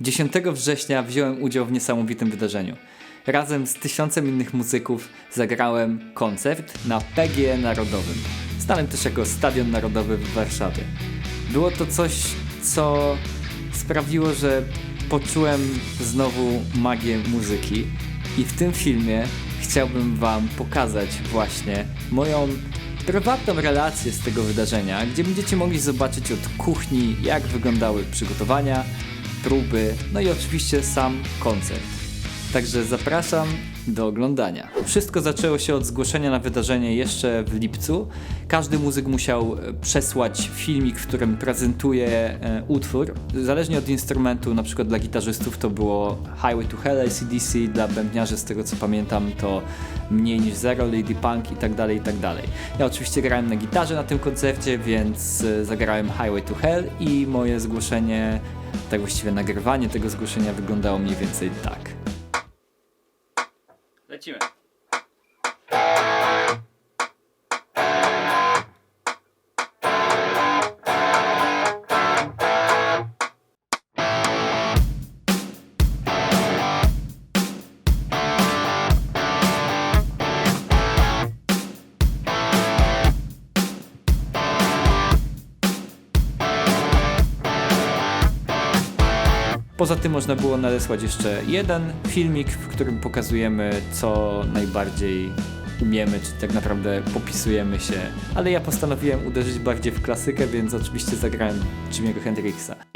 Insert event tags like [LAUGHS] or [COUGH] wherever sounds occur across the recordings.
10 września wziąłem udział w niesamowitym wydarzeniu. Razem z tysiącem innych muzyków zagrałem koncert na PGE Narodowym, znanym też jako Stadion Narodowy w Warszawie. Było to coś, co sprawiło, że poczułem znowu magię muzyki i w tym filmie chciałbym Wam pokazać właśnie moją prywatną relację z tego wydarzenia, gdzie będziecie mogli zobaczyć od kuchni, jak wyglądały przygotowania, próby, no i oczywiście sam koncert. Także zapraszam do oglądania. Wszystko zaczęło się od zgłoszenia na wydarzenie jeszcze w lipcu. Każdy muzyk musiał e, przesłać filmik, w którym prezentuje e, utwór. Zależnie od instrumentu, na przykład dla gitarzystów to było Highway to Hell ACDC, dla bębniarzy z tego co pamiętam to mniej niż Zero, Lady Punk i tak dalej, i tak dalej. Ja oczywiście grałem na gitarze na tym koncercie, więc e, zagrałem Highway to Hell i moje zgłoszenie, tak właściwie nagrywanie tego zgłoszenia wyglądało mniej więcej tak. Poza tym można było nadesłać jeszcze jeden filmik, w którym pokazujemy co najbardziej umiemy, czy tak naprawdę popisujemy się. Ale ja postanowiłem uderzyć bardziej w klasykę, więc oczywiście zagrałem Jimmy'ego Hendrixa.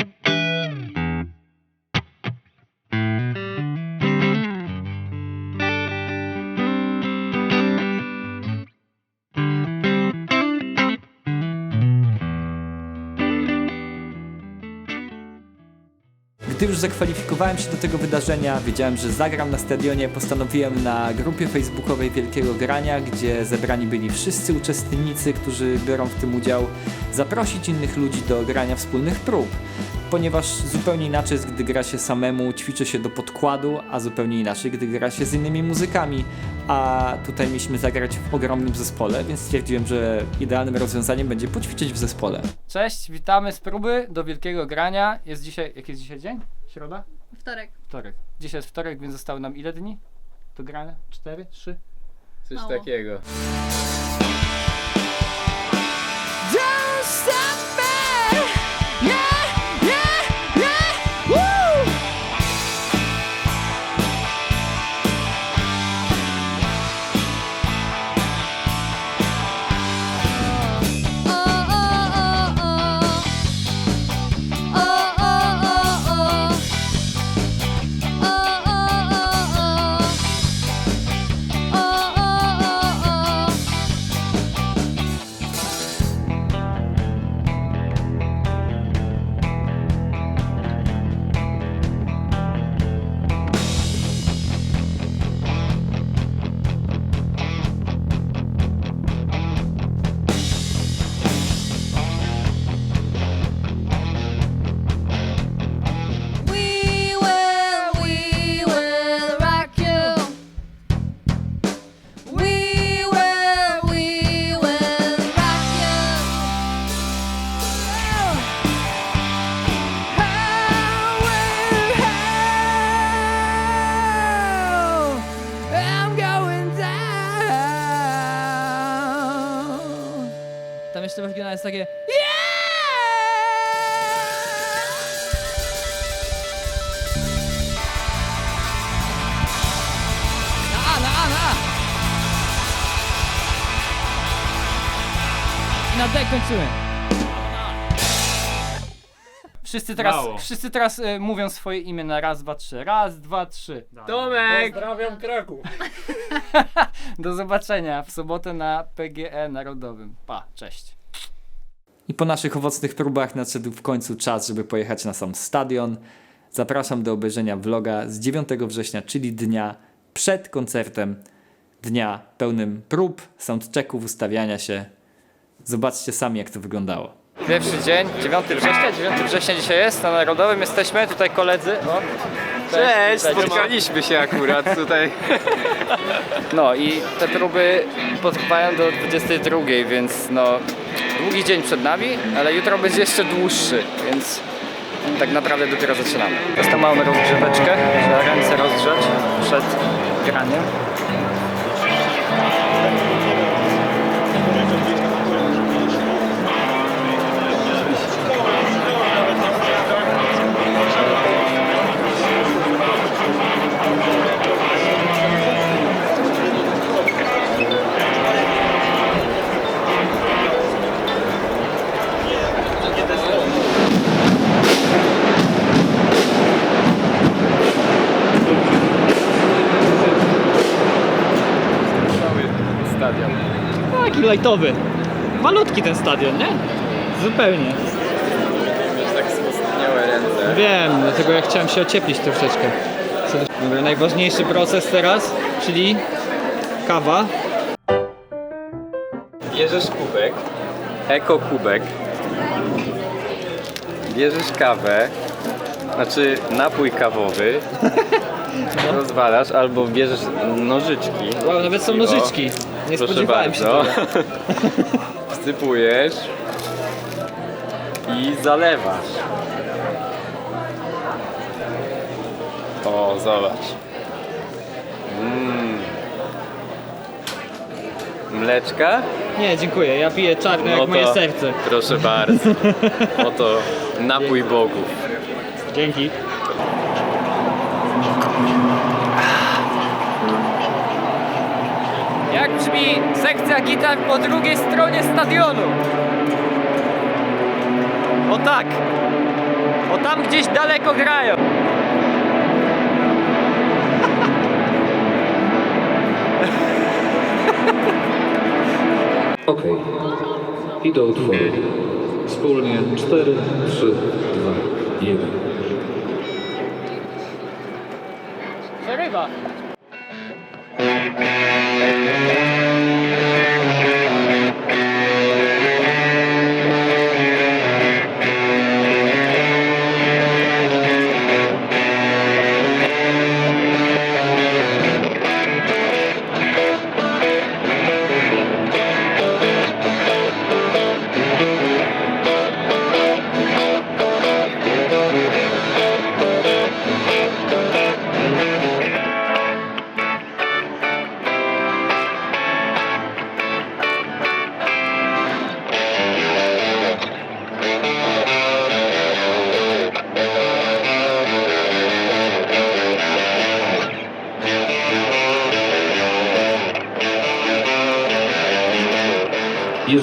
Już zakwalifikowałem się do tego wydarzenia, wiedziałem, że zagram na stadionie, postanowiłem na grupie facebookowej Wielkiego Grania, gdzie zebrani byli wszyscy uczestnicy, którzy biorą w tym udział, zaprosić innych ludzi do grania wspólnych prób. Ponieważ zupełnie inaczej jest, gdy gra się samemu, ćwiczy się do podkładu, a zupełnie inaczej, gdy gra się z innymi muzykami. A tutaj mieliśmy zagrać w ogromnym zespole, więc stwierdziłem, że idealnym rozwiązaniem będzie poćwiczyć w zespole. Cześć, witamy z próby do wielkiego grania. Jest dzisiaj, jaki jest dzisiaj dzień? Środa? Wtorek. Wtorek. Dzisiaj jest wtorek, więc zostały nam ile dni do grania? Cztery? Trzy? Coś Mało. takiego. Na D kończymy. Wszyscy teraz, Mało. wszyscy teraz e, mówią swoje imię na raz, dwa, trzy. Raz, dwa, trzy. Tomek! Pozdrawiam Kraków. [LAUGHS] Do zobaczenia w sobotę na PGE Narodowym. Pa, cześć. I po naszych owocnych próbach nadszedł w końcu czas, żeby pojechać na sam stadion. Zapraszam do obejrzenia vloga z 9 września, czyli dnia przed koncertem. Dnia pełnym prób, soundchecków, ustawiania się. Zobaczcie sami, jak to wyglądało. Pierwszy dzień, 9 września, 9 września dzisiaj jest, na Narodowym jesteśmy, tutaj koledzy. O, Cześć, spotkaliśmy się akurat tutaj. [LAUGHS] No i te próby potrwają do 22, więc no długi dzień przed nami, ale jutro będzie jeszcze dłuższy, więc tak naprawdę dopiero zaczynamy. Jest to małą rozgrzeweczkę, żeby ręce rozgrzać przed graniem. Stadion. Taki lajtowy. Malutki ten stadion, nie? Zupełnie. Tak smutniałe ręce. Wiem, dlatego ja chciałem się ocieplić troszeczkę. Dobra, najważniejszy proces teraz, czyli kawa. Bierzesz kubek, eko kubek, bierzesz kawę, znaczy napój kawowy, [LAUGHS] rozwalasz albo bierzesz nożyczki. Wow, nawet są nożyczki. Nie Proszę spodziewałem się bardzo. tego. [LAUGHS] Wsypujesz i zalewasz. O, zobacz. Mm. Mleczka? Nie, dziękuję. Ja piję czarne jak moje serce. Proszę bardzo. [LAUGHS] Oto napój bogów. Dzięki. Jak brzmi sekcja gitar po drugiej stronie stadionu? O tak! O tam gdzieś daleko grają. [LAUGHS] Okej. I do utworu. Wspólnie 4, 3, 2, 1.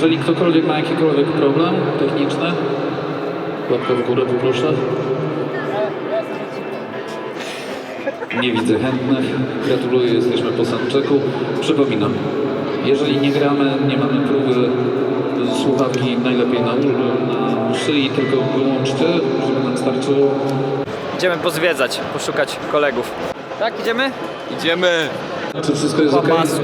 Jeżeli ktokolwiek ma jakikolwiek problem techniczny, łapkę w górę poproszę. Nie widzę chętnych. Gratuluję, jesteśmy po soundchecku. Przypominam, jeżeli nie gramy, nie mamy próby, słuchawki najlepiej na, na szyi, tylko wyłączcie, żeby nam starczyło. Idziemy pozwiedzać, poszukać kolegów. Tak, idziemy? Idziemy! Czy wszystko jest ok? Papasu.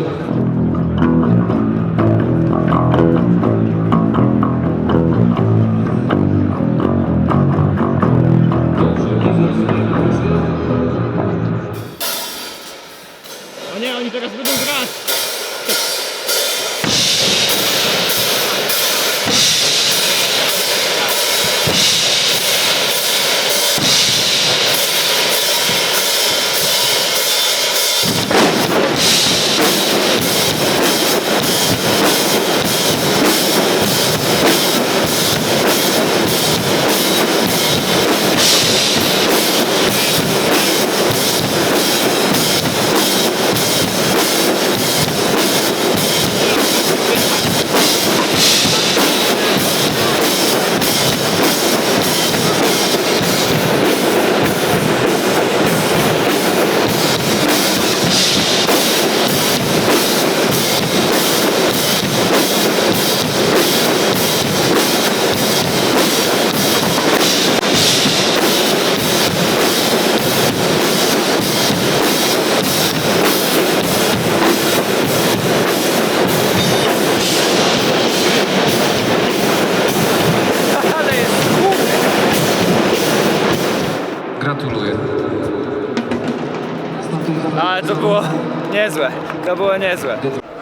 To było niezłe.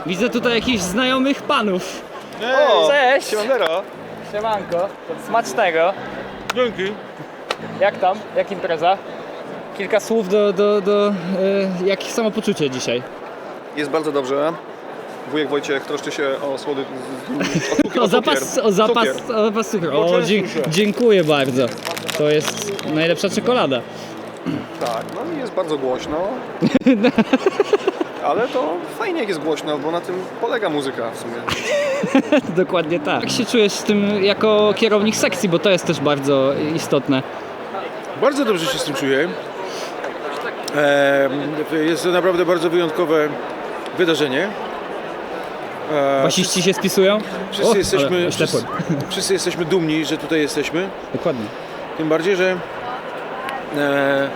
Widzę tutaj jakichś znajomych panów. O, cześć! Siemanko. Siemanko. Smacznego. Dzięki. Jak tam? Jak impreza? Kilka słów do, do, do e, jak samopoczucie dzisiaj? Jest bardzo dobrze. Wujek Wojciech troszczy się o słody... O, cukier, O zapas, o zapas, Cukier. o zapas cukru. O, dzie, dziękuję bardzo. To jest najlepsza czekolada. Tak, no i jest bardzo głośno. [LAUGHS] Ale to fajnie jak jest głośno, bo na tym polega muzyka w sumie. [LAUGHS] Dokładnie tak. Jak się czujesz z tym jako kierownik sekcji, bo to jest też bardzo istotne. Bardzo dobrze się z tym czuję. E, Jest to naprawdę bardzo wyjątkowe wydarzenie. E, Basiści się spisują? Wszyscy, O, jesteśmy, wszyscy, oślepłem. wszyscy jesteśmy dumni, że tutaj jesteśmy. Dokładnie. Tym bardziej, że e,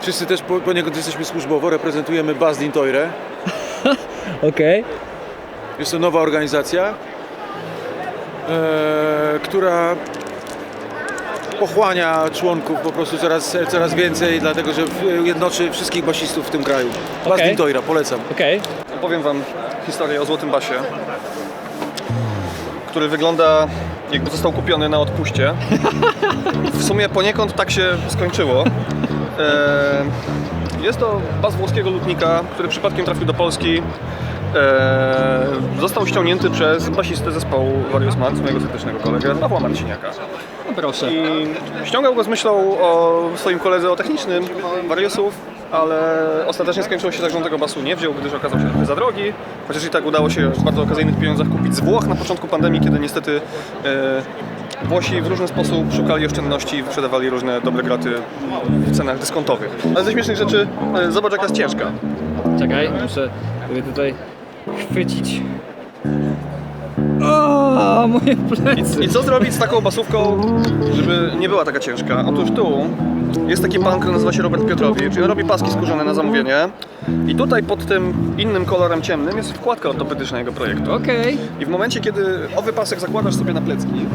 wszyscy też po- poniekąd jesteśmy służbowo, reprezentujemy Bazdin Toire. Okej. Jest to nowa organizacja, e, która pochłania członków po prostu coraz, coraz więcej, dlatego że w- jednoczy wszystkich basistów w tym kraju. Bazdin Okej. Toire, polecam. Okej. Opowiem wam historię o Złotym Basie, który wygląda jakby został kupiony na odpuście. W sumie poniekąd tak się skończyło. E, Jest to bas włoskiego lutnika, który przypadkiem trafił do Polski. E, Został ściągnięty przez basistę zespołu Various Max, mojego serdecznego kolegę Pawła Marciniaka. No proszę. I ściągał go z myślą o swoim koledze o technicznym Variusów, ale ostatecznie skończyło się tak, że on tego basu nie wziął, gdyż okazał się trochę za drogi. Chociaż i tak udało się w bardzo okazyjnych pieniądzach kupić z Włoch na początku pandemii, kiedy niestety e, Włosi w różny sposób szukali oszczędności i wyprzedawali różne dobre graty w cenach dyskontowych. Ale ze śmiesznych rzeczy, e, zobacz jaka jest ciężka. Czekaj, muszę tutaj chwycić. O, moje plecy. I co zrobić z taką basówką, żeby nie była taka ciężka? Otóż tu jest taki pan, który nazywa się Robert Piotrowicz i on robi paski skórzane na zamówienie. I tutaj pod tym innym kolorem ciemnym jest wkładka ortopedyczna jego projektu. Okej. I w momencie, kiedy owy pasek zakładasz sobie na plecki,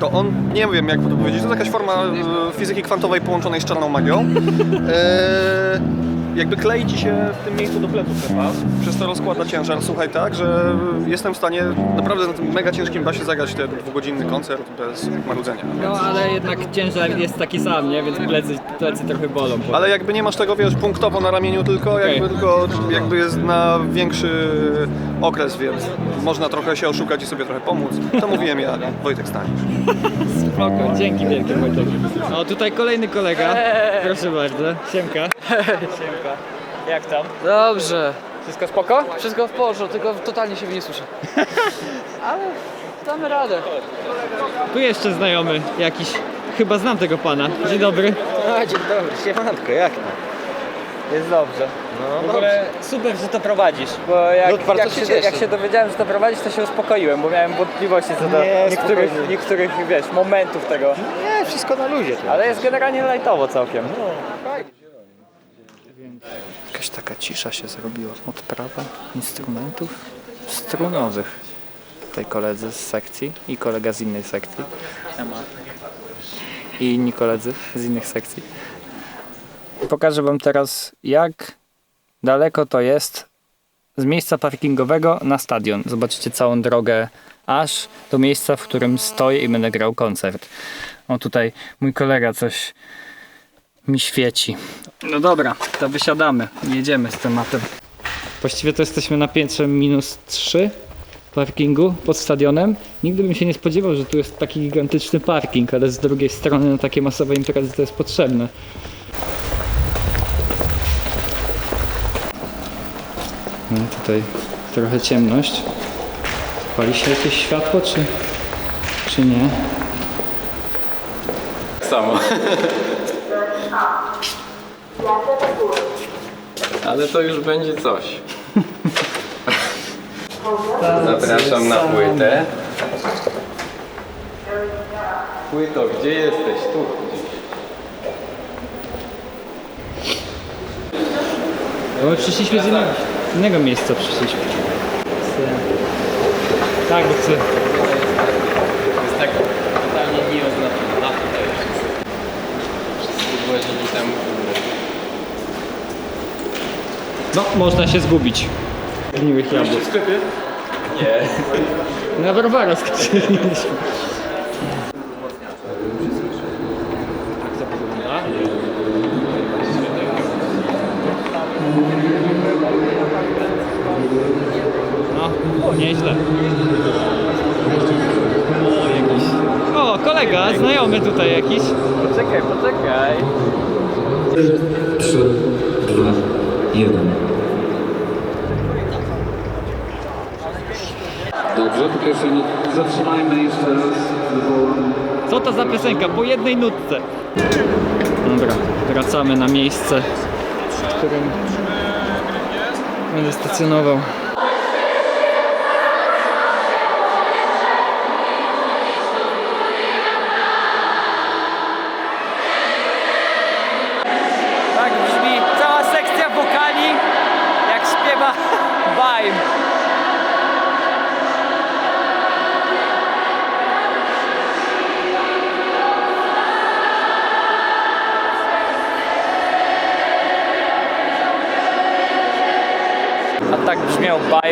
to on, nie wiem jak to powiedzieć, to jest jakaś forma e, fizyki kwantowej połączonej z czarną magią. [LAUGHS] E, jakby klei ci się w tym miejscu do pleców ten pas, przez to rozkłada ciężar, słuchaj, tak, że jestem w stanie naprawdę na tym mega ciężkim basie zagrać ten dwugodzinny koncert bez marudzenia. No ale jednak ciężar jest taki sam, nie? Więc plecy, plecy trochę bolą. Ale jakby nie masz tego, wiesz, punktowo na ramieniu tylko, jakby Okej. tylko jakby jest na większy okres, więc można trochę się oszukać i sobie trochę pomóc. To mówiłem ja, Wojtek Stanisz. [LAUGHS] Spoko, dzięki wielkie Wojtek. O, tutaj kolejny kolega. Proszę bardzo. Siemka. Siemka. Jak tam? Dobrze, Wszystko spoko? wszystko w porządku, tylko totalnie się nie słyszę. [LAUGHS] Ale damy radę. Tu jeszcze znajomy jakiś. Chyba znam tego pana. Dzień dobry. A, dzień dobry, siemanko, jak tam? Jest dobrze. No, W ogóle super, że to prowadzisz, bo jak, No, bardzo jak, się się, cieszę. jak się dowiedziałem, że to prowadzisz, to się uspokoiłem, bo miałem wątpliwości co do Nie, niektórych, spokojnie. niektórych, wiesz, momentów tego. Nie, wszystko na luzie tu. Ale jest generalnie lajtowo całkiem. Jakaś taka cisza się zrobiła. Odprawa instrumentów strunowych. Tutaj koledzy z sekcji i kolega z innej sekcji. I inni koledzy z innych sekcji. Pokażę Wam teraz, jak daleko to jest z miejsca parkingowego na stadion. Zobaczycie całą drogę aż do miejsca, w którym stoję i będę grał koncert. O tutaj mój kolega coś mi świeci. No dobra, to wysiadamy. Jedziemy z tematem. Właściwie to jesteśmy na piętrze minus 3 parkingu pod stadionem. Nigdy bym się nie spodziewał, że tu jest taki gigantyczny parking, ale z drugiej strony na takie masowe imprezy to jest potrzebne. No tutaj trochę ciemność. Pali się jakieś światło, czy, czy nie? Samo. [LAUGHS] Ale to już będzie coś. Zapraszam na płytę. Płyto, gdzie jesteś? Tu. Bo my przyszliśmy z innego, z innego miejsca przyszliśmy. Tak, bo chcę. No, można się zgubić. Gniłych jabłek. w sklepie? Nie. Na browara skoczyliśmy. No, nieźle. O, kolega, znajomy tutaj jakiś. Poczekaj, poczekaj. 3, 2, 1. Dobrze, po pierwsze zatrzymajmy jeszcze raz. Co to za piosenka? Po jednej nutce. Dobra, wracamy na miejsce, w którym będę stacjonował.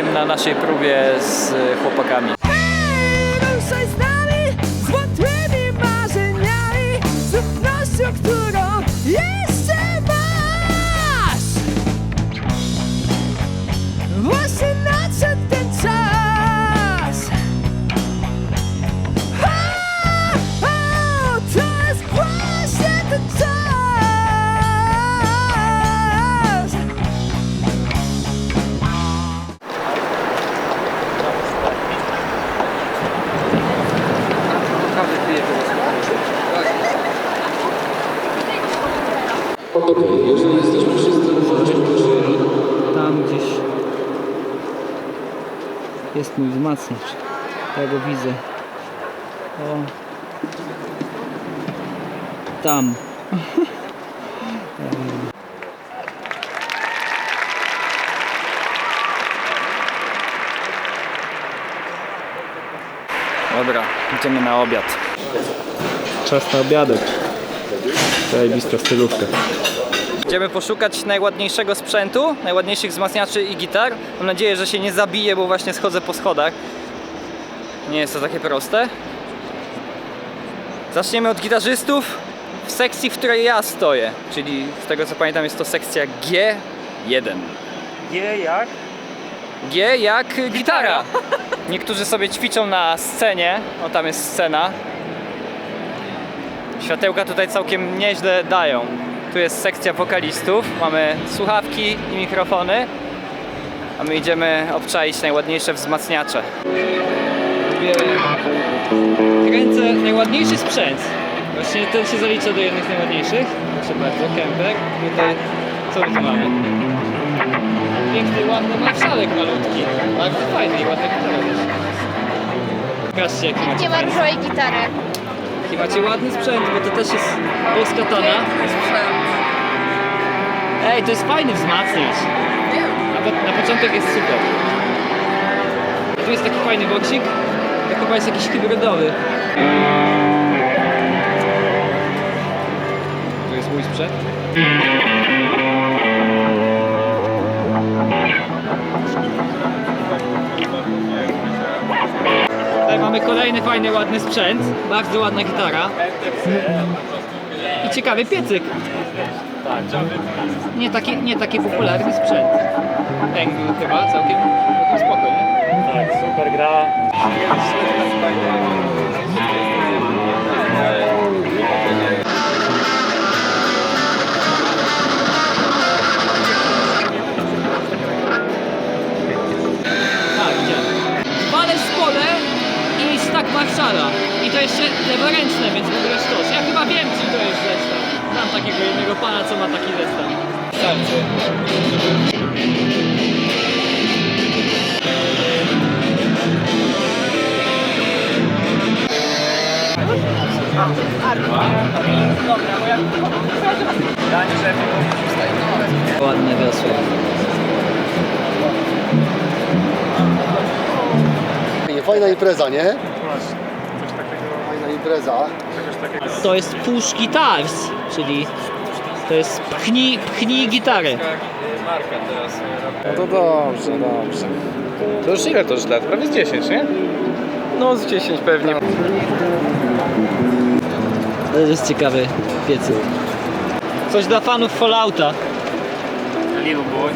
Na naszej próbie z chłopakami. Ja go widzę. O. Tam. Dobra, idziemy na obiad. Czas na obiadek. Zajebista stylówka. Idziemy poszukać najładniejszego sprzętu, najładniejszych wzmacniaczy i gitar. Mam nadzieję, że się nie zabiję, bo właśnie schodzę po schodach. Nie jest to takie proste. Zaczniemy od gitarzystów w sekcji, w której ja stoję. Czyli z tego co pamiętam jest to sekcja G1. G jak? G jak gitara. [LAUGHS] Niektórzy sobie ćwiczą na scenie. O, tam jest scena. Światełka tutaj całkiem nieźle dają. Tu jest sekcja wokalistów. Mamy słuchawki i mikrofony. A my idziemy obczaić najładniejsze wzmacniacze. Kręcę najładniejszy sprzęt. Właśnie ten się zalicza do jednych z najładniejszych. Proszę bardzo, Kemper. Tutaj, co my tu mamy? Piękny, ładny marszałek malutki. Bardzo fajny i ładny gitara też. Pokażcie jaki macie Nie ma fajny różowej gitary. Jaki macie ładny sprzęt, bo to też jest polska tona. Ej, to jest fajny wzmacniacz. Na, po, na początek jest super. Tu jest taki fajny boksik. Chyba jest jakiś hybrydowy. Tu jest mój sprzęt. Tutaj mamy kolejny fajny, ładny sprzęt. Bardzo ładna gitara. I ciekawy piecyk. Nie taki, nie taki popularny sprzęt. Angle chyba całkiem, całkiem spoko, nie? Tak, super gra. Fajna impreza, nie? Fajna impreza. To jest push guitars, czyli to jest pchnij, pchnij gitarę. No to dobrze, dobrze. To już ile to już lat? Prawie z 10, nie? No z 10 pewnie. To jest ciekawy piecyk. Coś dla fanów Fallouta. Little boy.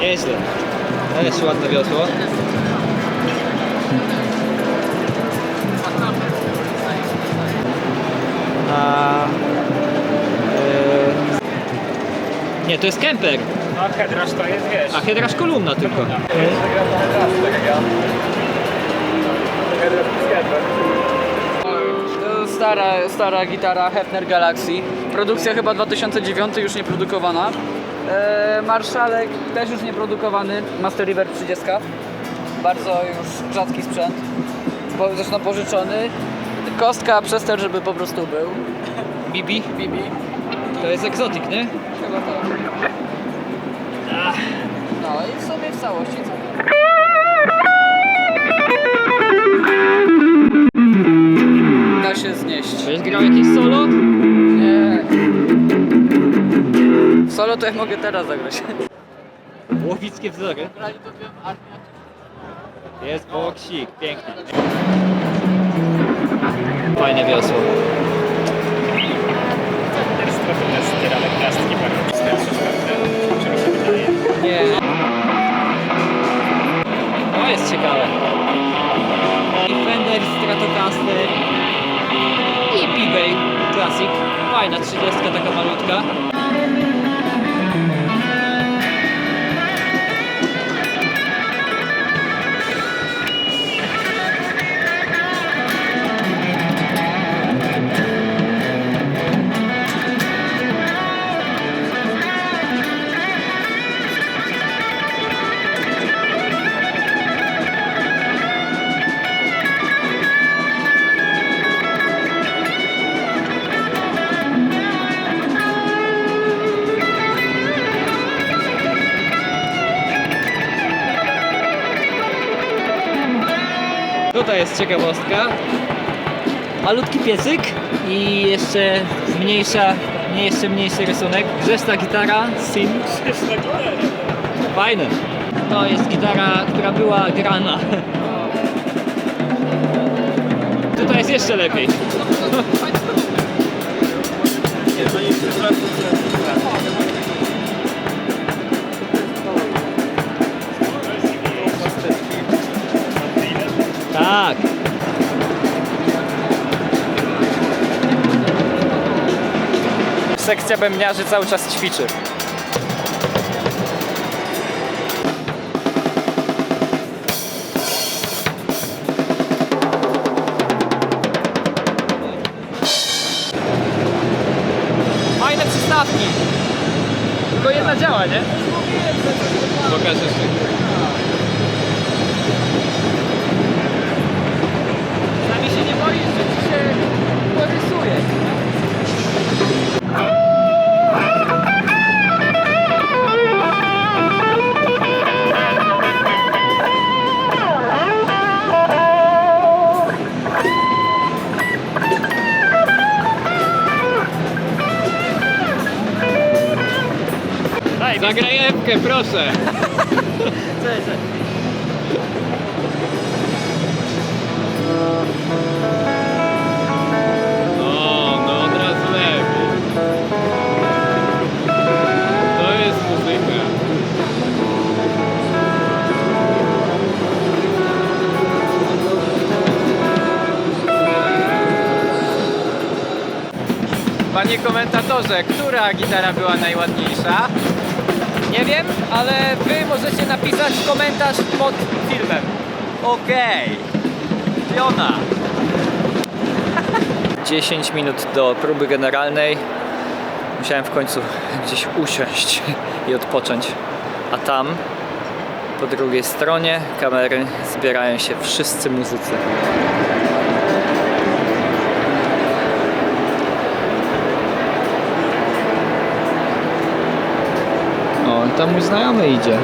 Nieźle. To jest ładne wiosło. A, e, nie, to jest kemper. A headraż to jest, wiesz. A hedraż kolumna tylko. To stara, stara gitara Hefner Galaxy. Produkcja chyba 2009, już nie produkowana. E, Marszalek też już nie produkowany. Master River 30. Bardzo już rzadki sprzęt. Po, zresztą pożyczony. Kostka przez to, żeby po prostu był. Bibi. Bibi. To jest egzotik, nie? Chyba tak. No i w sobie w całości co? Da się znieść. Będziesz grał jakieś solo? Nie. Solo to ja mogę teraz zagrać. Łowickie wzory. Jest boksik, pięknie. Się wydaje. Nie. To jest ciekawe. Fender Stratocaster i B-Bay Classic. Fajna 30 taka malutka. Ciekawostka. Malutki piecyk i jeszcze mniejsza, nie jeszcze mniejszy rysunek. Grzeszna gitara, Sim. Fajne. To jest gitara, która była grana. Tutaj jest jeszcze lepiej. Tak. Sekcja bębniarzy cały czas ćwiczy. Fajne przystawki. Tylko jedna działa, nie? Pokażesz Zagraj epkę, proszę. [LAUGHS] Cześć, cześć. Panie komentatorze, która gitara była najładniejsza? Nie wiem, ale wy możecie napisać komentarz pod filmem. Okej. Fiona. [LAUGHS] 10 minut do próby generalnej. Musiałem w końcu gdzieś usiąść i odpocząć. A tam, po drugiej stronie kamery, zbierają się wszyscy muzycy. Tam mój znajomy idzie.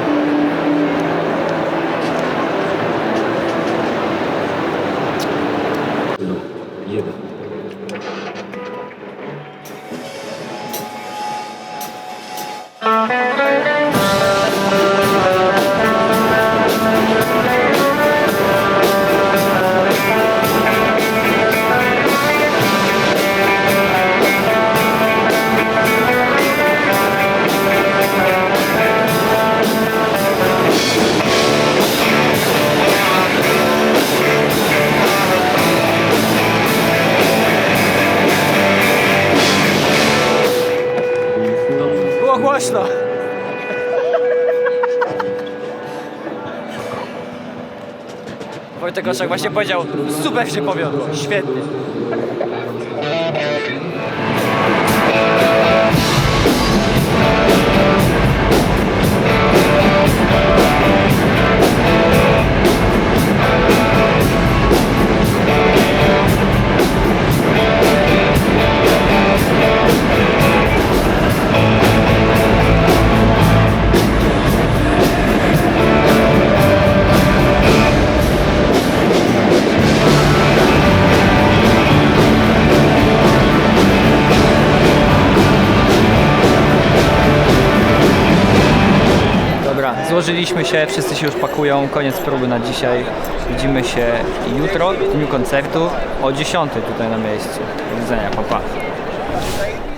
Oszak właśnie powiedział, super się powiodło, świetnie. Złożyliśmy się, wszyscy się już pakują, koniec próby na dzisiaj. Widzimy się jutro w dniu koncertu o 10 tutaj na miejscu. Do widzenia, papa. Pa.